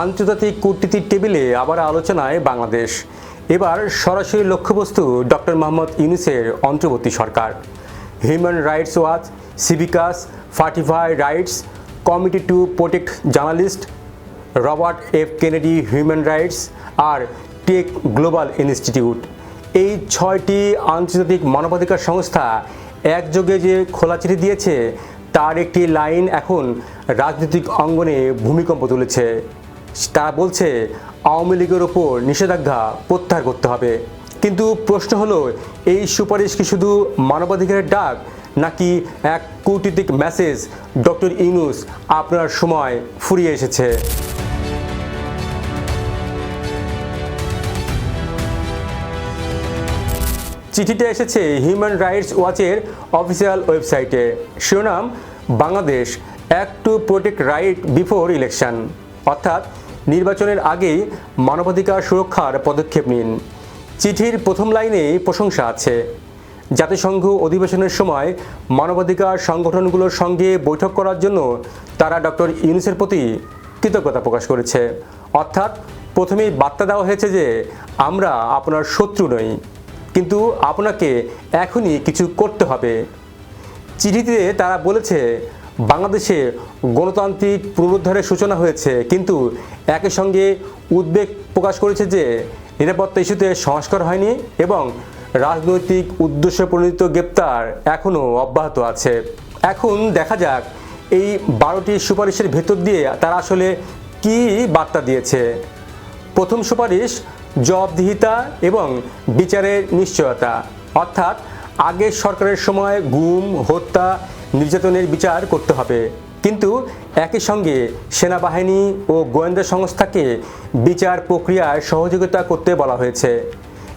আন্তর্জাতিক কূটনীতির টেবিলে আবার আলোচনায় বাংলাদেশ। এবার সরাসরি লক্ষ্যবস্তু ডক্টর মোহাম্মদ ইউনুসের অন্তর্বর্তী সরকার। Human rights watch, Civicus, Fortify rights, committee to protect journalist, Robert F Kennedy human rights R tech global institute. এই ছয়টি আন্তর্জাতিক মানবাধিকার সংস্থা একযোগে যে খোলা চিঠি দিয়েছে, তার একটি লাইন এখন রাজনৈতিক অঙ্গনে ভূমিকম্প তুলেছে। তারা বলছে আওয়ামী লীগের ওপর নিষেধাজ্ঞা প্রত্যাহার করতে হবে। কিন্তু প্রশ্ন হলো, এই সুপারিশ কি শুধু মানবাধিকারের ডাক, নাকি এক কূটনীতিক মেসেজ ডক্টর ইউনুস আপনার সময় ফুরিয়ে এসেছে? চিঠিটা এসেছে হিউম্যান রাইটস ওয়াচের অফিসিয়াল ওয়েবসাইটে শিরোনাম, Bangladesh act to protect right before election অর্থাৎ নির্বাচনের আগেই মানবাধিকার সুরক্ষার পদক্ষেপ নিন। চিঠির প্রথম লাইনেই প্রশংসা আছে। জাতিসংঘ অধিবেশনের সময় মানবাধিকার সংগঠনগুলোর সঙ্গে বৈঠক করার জন্য তারা ডক্টর ইউনুসের প্রতি কৃতজ্ঞতা প্রকাশ করেছে। অর্থাৎ প্রথমেই বার্তা দেওয়া হয়েছে যে আমরা আপনার শত্রু নই, কিন্তু আপনাকে এখনই কিছু করতে হবে। চিঠিতে তারা বলেছে, বাংলাদেশে গণতান্ত্রিক পুনরুদ্ধারের সূচনা হয়েছে, কিন্তু একই সঙ্গে উদ্বেগ প্রকাশ করেছে যে নিরাপত্তা ইস্যুতে সংস্কার হয়নি এবং রাজনৈতিক উদ্দেশ্যে প্রণীত গ্রেপ্তার এখনও অব্যাহত আছে। এখন দেখা যাক এই বারোটি সুপারিশের ভেতর দিয়ে তারা আসলে কি বার্তা দিয়েছে। প্রথম সুপারিশ জবাবদিহিতা এবং বিচারের নিশ্চয়তা। অর্থাৎ আগের সরকারের সময় গুম, হত্যা, নির্যাতনের বিচার করতে হবে। কিন্তু একই সঙ্গে সেনাবাহিনী ও গোয়েন্দা সংস্থাকে বিচার প্রক্রিয়ায় সহযোগিতা করতে বলা হয়েছে।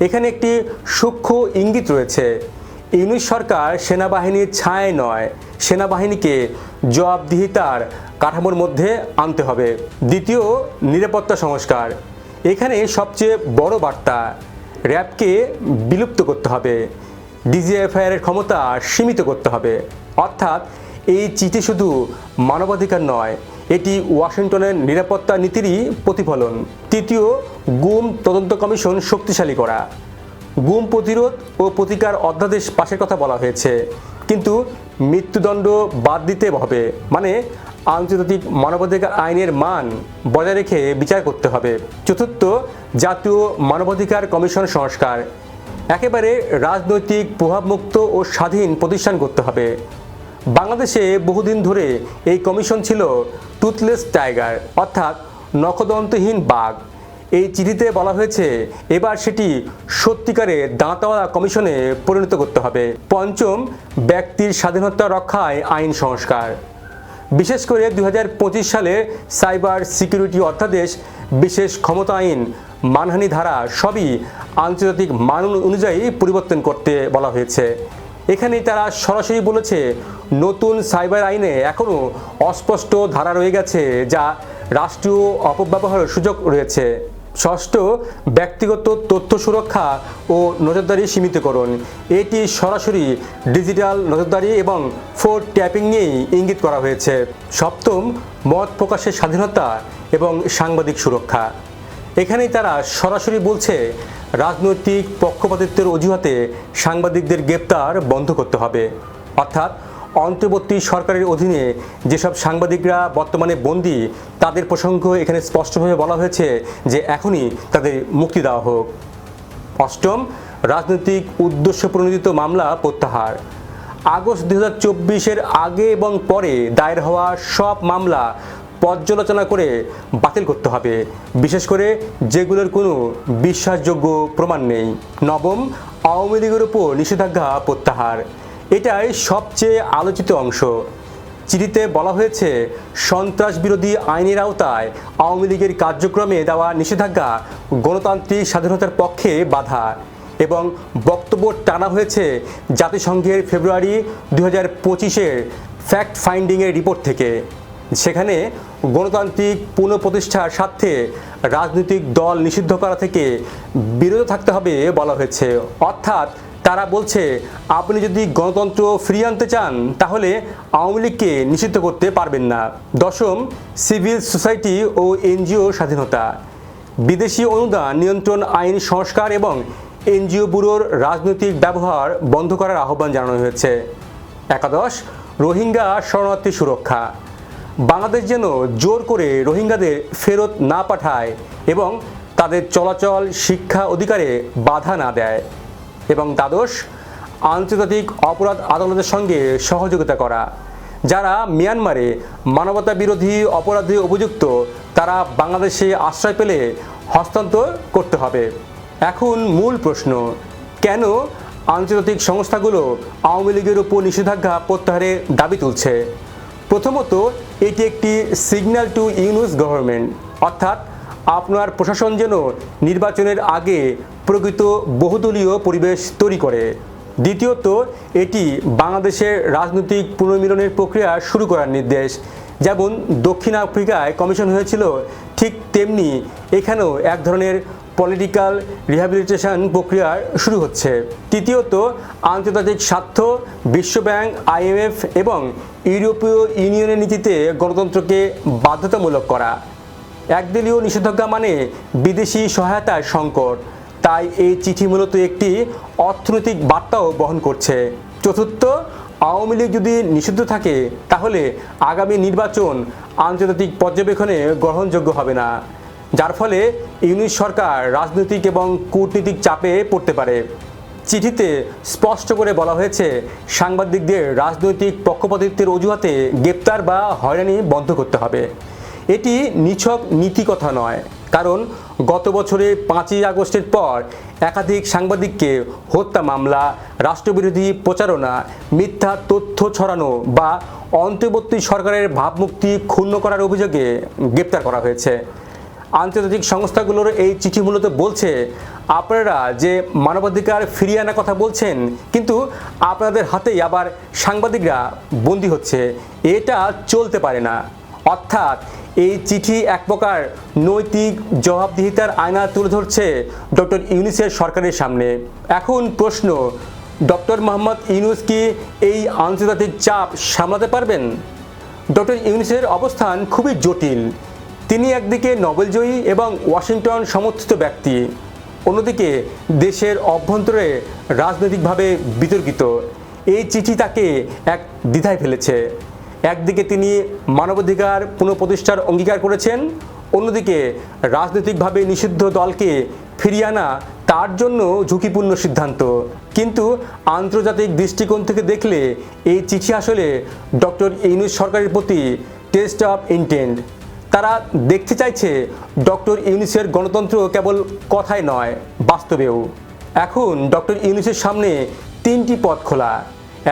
এখানে একটি সূক্ষ্ম ইঙ্গিত রয়েছে। ইউনিশ সরকার সেনাবাহিনীর ছায় নয়, সেনাবাহিনীকে জবাবদিহিতার কাঠামোর মধ্যে আনতে হবে। দ্বিতীয়, নিরাপত্তা সংস্কার। এখানে সবচেয়ে বড় বার্তা, র্যাবকে বিলুপ্ত করতে হবে। ডিজিএফআইআরের ক্ষমতা সীমিত করতে হবে। অর্থাৎ এই চিঠি শুধু মানবাধিকার নয়, এটি ওয়াশিংটনের নিরাপত্তা নীতিরই প্রতিফলন। তৃতীয়, গুম তদন্ত কমিশন শক্তিশালী করা। গুম প্রতিরোধ ও প্রতিকার অধ্যাদেশ পাশের কথা বলা হয়েছে। কিন্তু মৃত্যুদণ্ড বাদ দিতে হবে মানে আন্তর্জাতিক মানবাধিকার আইনের মান বজায় রেখে বিচার করতে হবে। চতুর্থ, জাতীয় মানবাধিকার কমিশন সংস্কার। একেবারে রাজনৈতিক প্রভাবমুক্ত ও স্বাধীন প্রতিষ্ঠান করতে হবে। বাংলাদেশে বহুদিন ধরে এই কমিশন ছিল টুথলেস টাইগার অর্থাৎ নখদন্তহীন বাঘ। এই চিঠিতে বলা হয়েছে, এবার সেটি সত্যিকারে দাঁতওয়ালা কমিশনে পরিণত করতে হবে। পঞ্চম, ব্যক্তির স্বাধীনতা রক্ষায় আইন সংস্কার। বিশেষ করে দু হাজার পঁচিশ সালে সাইবার সিকিউরিটি অধ্যাদেশ, বিশেষ ক্ষমতা আইন, মানহানি ধারা সবই আন্তর্জাতিক মান অনুযায়ী পরিবর্তন করতে বলা হয়েছে। এখানেই তারা সরাসরি বলেছে, নতুন সাইবার আইনে এখনও অস্পষ্ট ধারা রয়ে গেছে যা রাষ্ট্রীয় অপব্যবহারের সুযোগ রয়েছে। ষষ্ঠ, ব্যক্তিগত তথ্য সুরক্ষা ও নজরদারি সীমিতকরণ। এটি সরাসরি ডিজিটাল নজরদারি এবং ফোর ট্যাপিং নিয়েই ইঙ্গিত করা হয়েছে। সপ্তম, মত প্রকাশের স্বাধীনতা এবং সাংবাদিক সুরক্ষা। এখানেই তারা সরাসরি বলছে রাজনৈতিক পক্ষপাতিত্বের অজুহাতে সাংবাদিকদের গ্রেপ্তার বন্ধ করতে হবে। অর্থাৎ অন্তর্বর্তী সরকারের অধীনে যেসব সাংবাদিকরা বর্তমানে বন্দী, তাদের প্রসঙ্গ এখানে স্পষ্টভাবে বলা হয়েছে যে এখনই তাদের মুক্তি দেওয়া হোক। অষ্টম, রাজনৈতিক উদ্দেশ্য প্রণোদিত মামলা প্রত্যাহার। আগস্ট দু হাজার আগে এবং পরে দায়ের হওয়া সব মামলা পর্যালোচনা করে বাতিল করতে হবে। বিশেষ করে যেগুলোর কোনো বিশ্বাসযোগ্য প্রমাণ নেই। নবম, আওয়ামী লীগের উপর নিষেধাজ্ঞা প্রত্যাহার। এটাই সবচেয়ে আলোচিত অংশ। চিঠিতে বলা হয়েছে সন্ত্রাস বিরোধী আইনের আওতায় আওয়ামী লীগের কার্যক্রমে দেওয়া নিষেধাজ্ঞা গণতান্ত্রিক স্বাধীনতার পক্ষে বাধা এবং বক্তব্য টানা হয়েছে জাতিসংঘের ফেব্রুয়ারি দু হাজার পঁচিশের ফ্যাক্ট ফাইন্ডিংয়ের রিপোর্ট থেকে। সেখানে গণতান্ত্রিক পুনঃপ্রতিষ্ঠার স্বার্থে রাজনৈতিক দল নিষিদ্ধ করা থেকে বিরত থাকতে হবে বলা হয়েছে। অর্থাৎ তারা বলছে, আপনি যদি গণতন্ত্র ফিরিয়ে আনতে চান, তাহলে আওয়ামী লীগকে নিষিদ্ধ করতে পারবেন না। দশম, সিভিল সোসাইটি ও এনজিও স্বাধীনতা। বিদেশি অনুদান নিয়ন্ত্রণ আইন সংস্কার এবং এনজিও ব্যুরোর রাজনৈতিক ব্যবহার বন্ধ করার আহ্বান জানানো হয়েছে। একাদশ, রোহিঙ্গা শরণার্থী সুরক্ষা। বাংলাদেশ যেন জোর করে রোহিঙ্গাদের ফেরত না পাঠায় এবং তাদের চলাচল, শিক্ষা অধিকারে বাধা না দেয় এবং দ্বাদশ, আন্তর্জাতিক অপরাধ আদালতের সঙ্গে সহযোগিতা করা। যারা মিয়ানমারে মানবতা বিরোধী অপরাধী অভিযুক্ত, তারা বাংলাদেশে আশ্রয় পেলে হস্তান্তর করতে হবে। এখন মূল প্রশ্ন, কেন আন্তর্জাতিক সংস্থাগুলো আওয়ামী লীগের উপর নিষেধাজ্ঞা প্রত্যাহারের দাবি তুলছে? প্রথমত, এটি একটি সিগন্যাল টু ইউনুস গভর্নমেন্ট অর্থাৎ আপনার প্রশাসন যেন নির্বাচনের আগে প্রকৃত বহুদলীয় পরিবেশ তৈরি করে। দ্বিতীয়ত, এটি বাংলাদেশের রাজনৈতিক পুনর্মিলনের প্রক্রিয়া শুরু করার নির্দেশ। যেমন দক্ষিণ আফ্রিকায় কমিশন হয়েছিল, ঠিক তেমনি এখানেও এক ধরনের পলিটিক্যাল রিহ্যাবিলিটেশন প্রক্রিয়া শুরু হচ্ছে। তৃতীয়ত, আন্তর্জাতিক স্বার্থ, বিশ্বব্যাংক আইএমএফ এবং ইউরোপীয় ইউনিয়নের নীতিতে গণতন্ত্রকে বাধ্যতামূলক করা। একদলীয় নিষেধাজ্ঞা মানে বিদেশি সহায়তার সংকট। তাই এই চিঠি মূলত একটি অর্থনৈতিক বার্তাও বহন করছে। চতুর্থ, আওয়ামী লীগ যদি নিষিদ্ধ থাকে, তাহলে আগামী নির্বাচন আন্তর্জাতিক পর্যবেক্ষণে গ্রহণযোগ্য হবে না। যার ফলে ইউনিট সরকার রাজনৈতিক এবং কূটনীতিক চাপে পড়তে পারে। চিঠিতে স্পষ্ট করে বলা হয়েছে, সাংবাদিকদের রাজনৈতিক পক্ষপাতিত্বের অজুহাতে গ্রেপ্তার বা হয়রানি বন্ধ করতে হবে। এটি নিছক নীতি কথা নয়, কারণ গত বছরে পাঁচই আগস্টের পর একাধিক সাংবাদিককে হত্যা মামলা, রাষ্ট্রবিরোধী প্রচারণা, মিথ্যা তথ্য ছড়ানো বা অন্তর্বর্তী সরকারের ভাবমুক্তি ক্ষুণ্ণ করার অভিযোগে গ্রেপ্তার করা হয়েছে। আন্তর্জাতিক সংস্থাগুলোর এই চিঠি মূলত বলছে, আপনারা যে মানবাধিকার ফিরিয়ে আনার কথা বলছেন, কিন্তু আপনাদের হাতেই আবার সাংবাদিকরা বন্দী হচ্ছে। এটা চলতে পারে না। অর্থাৎ এই চিঠি এক প্রকার নৈতিক জবাবদিহিতার আয়না তুলে ধরছে ডক্টর ইউনিসের সরকারের সামনে। এখন প্রশ্ন, ডক্টর মোহাম্মদ ইউনুস কি এই আন্তর্জাতিক চাপ সামলাতে পারবেন? ডক্টর ইউনিসের অবস্থান খুবই জটিল। তিনি একদিকে নোবেলজয়ী এবং ওয়াশিংটন সমর্থিত ব্যক্তি, অন্যদিকে দেশের অভ্যন্তরে রাজনৈতিকভাবে বিতর্কিত। এই চিঠি তাকে এক দ্বিধায় ফেলেছে। একদিকে তিনি মানবাধিকার পুনঃপ্রতিষ্ঠার অঙ্গীকার করেছেন, অন্যদিকে রাজনৈতিকভাবে নিষিদ্ধ দলকে ফিরিয়ে আনা তার জন্য ঝুঁকিপূর্ণ সিদ্ধান্ত। কিন্তু আন্তর্জাতিক দৃষ্টিকোণ থেকে দেখলে এই চিঠি আসলে ডক্টর ইউনুস সরকারের প্রতি টেস্ট অফ ইন্টেন্ট। তারা দেখতে চাইছে ডক্টর ইউনিসের গণতন্ত্র কেবল কথায় নয়, বাস্তবেও। এখন ডক্টর ইউনিসের সামনে তিনটি পথ খোলা।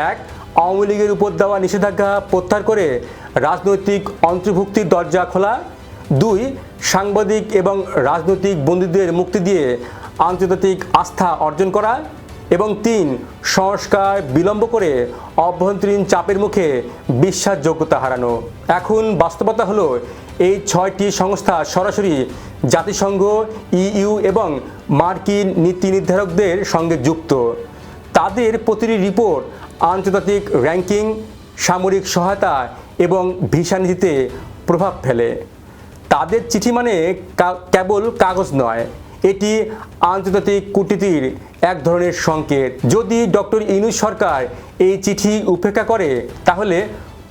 এক, আওয়ামী লীগের উপর দেওয়া নিষেধাজ্ঞা প্রত্যাহার করে রাজনৈতিক অন্তর্ভুক্তির দরজা খোলা। দুই, সাংবাদিক এবং রাজনৈতিক বন্দীদের মুক্তি দিয়ে আন্তর্জাতিক আস্থা অর্জন করা। এবং তিন, সংস্কার বিলম্ব করে অভ্যন্তরীণ চাপের মুখে বিশ্বাসযোগ্যতা হারানো। এখন বাস্তবতা হলো এই ছয়টি সংস্থা সরাসরি জাতিসংঘ, ইইউ এবং মার্কিন নীতি নির্ধারকদের সঙ্গে যুক্ত। তাদের প্রতিটি রিপোর্ট, আন্তর্জাতিক র্যাঙ্কিং, সামরিক সহায়তা এবং ভিসা নীতিতে প্রভাব ফেলে। তাদের চিঠি মানে কেবল কাগজ নয়, এটি আন্তর্জাতিক কূটনীতির এক ধরনের সংকেত। যদি ডক্টর ইনুস সরকার এই চিঠি উপেক্ষা করে, তাহলে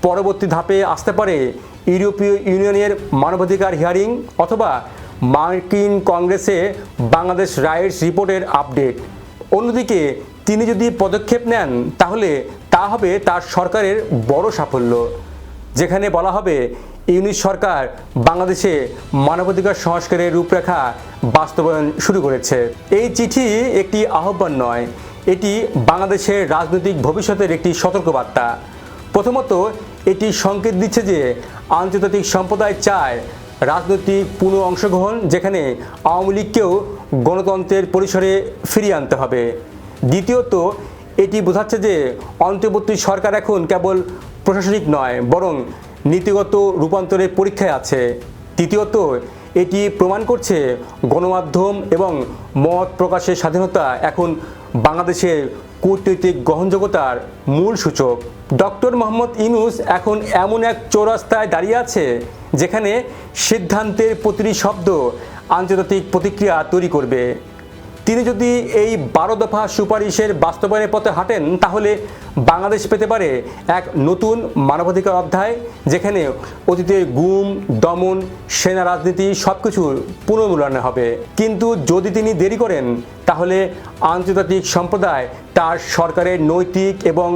পরবর্তী ধাপে আসতে পারে ইউরোপীয় ইউনিয়নের মানবাধিকার হিয়ারিং অথবা মার্কিন কংগ্রেসে বাংলাদেশ রাইটস রিপোর্টের আপডেট। অন্যদিকে, তিনি যদি পদক্ষেপ নেন, তাহলে তা হবে তার সরকারের বড় সাফল্য। যেখানে বলা হবে ইউনিট সরকার বাংলাদেশে মানবাধিকার সংস্কারের রূপরেখা বাস্তবায়ন শুরু করেছে। এই চিঠি একটি আহ্বান নয়, এটি বাংলাদেশের রাজনৈতিক ভবিষ্যতের একটি সতর্কবার্তা। প্রথমত, এটি সংকেত দিচ্ছে যে আন্তর্জাতিক সম্প্রদায় চায় রাজনৈতিক পুনঃ অংশগ্রহণ যেখানে আওয়ামী লীগকেও গণতন্ত্রের পরিসরে ফিরিয়ে আনতে হবে। দ্বিতীয়ত, এটি বোঝাচ্ছে যে অন্তর্বর্তী সরকার এখন কেবল প্রশাসনিক নয়, বরং নীতিগত রূপান্তরের পরীক্ষায় আছে। তৃতীয়ত, এটি প্রমাণ করছে গণমাধ্যম এবং মত প্রকাশের স্বাধীনতা এখন বাংলাদেশের কূটনৈতিক গ্রহণযোগ্যতার মূল সূচক। ডক্টর মোহাম্মদ ইনুস এখন এমন এক চৌরাস্তায় দাঁড়িয়ে আছে, যেখানে সিদ্ধান্তের প্রতিটি শব্দ আন্তর্জাতিক প্রতিক্রিয়া তৈরি করবে। তিনি যদি এই বারো দফা সুপারিশের বাস্তবায়নের পথে হাঁটেন, তাহলে বাংলাদেশ পেতে পারে এক নতুন মানবাধিকার অধ্যায়, যেখানে অতীতের গুম, দমন, সেনা রাজনীতি সব কিছুর পুনর্মূল্যায়ন হবে। কিন্তু যদি তিনি দেরি করেন, তাহলে আন্তর্জাতিক সম্প্রদায় তার সরকারের নৈতিক এবং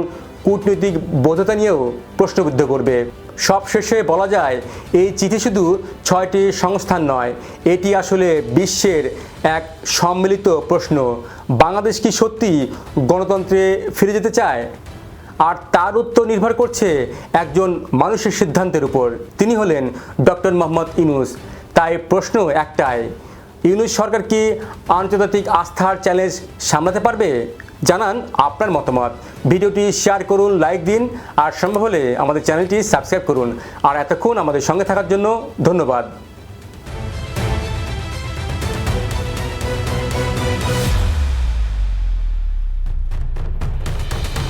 কূটনৈতিক বৈধতা নিয়েও প্রশ্নবিদ্ধ করবে। সবশেষে বলা যায়, এই চিঠি শুধু ছয়টি সংস্থান নয়, এটি আসলে বিশ্বের এক সম্মিলিত প্রশ্ন। বাংলাদেশ কি সত্যি গণতন্ত্রে ফিরে যেতে চায়? আর তার উত্তর নির্ভর করছে একজন মানুষের সিদ্ধান্তের উপর। তিনি হলেন ডক্টর মোহাম্মদ ইনুস তাই প্রশ্ন একটাই, ইউনুস সরকার কি আন্তর্জাতিক আস্থার চ্যালেঞ্জ সামলাতে পারবে? জানান আপনার মতামত। ভিডিওটি শেয়ার করুন, লাইক দিন, আর সম্ভব হলে আমাদের চ্যানেলটি সাবস্ক্রাইব করুন। আর এতক্ষণ আমাদের সঙ্গে থাকার জন্য ধন্যবাদ।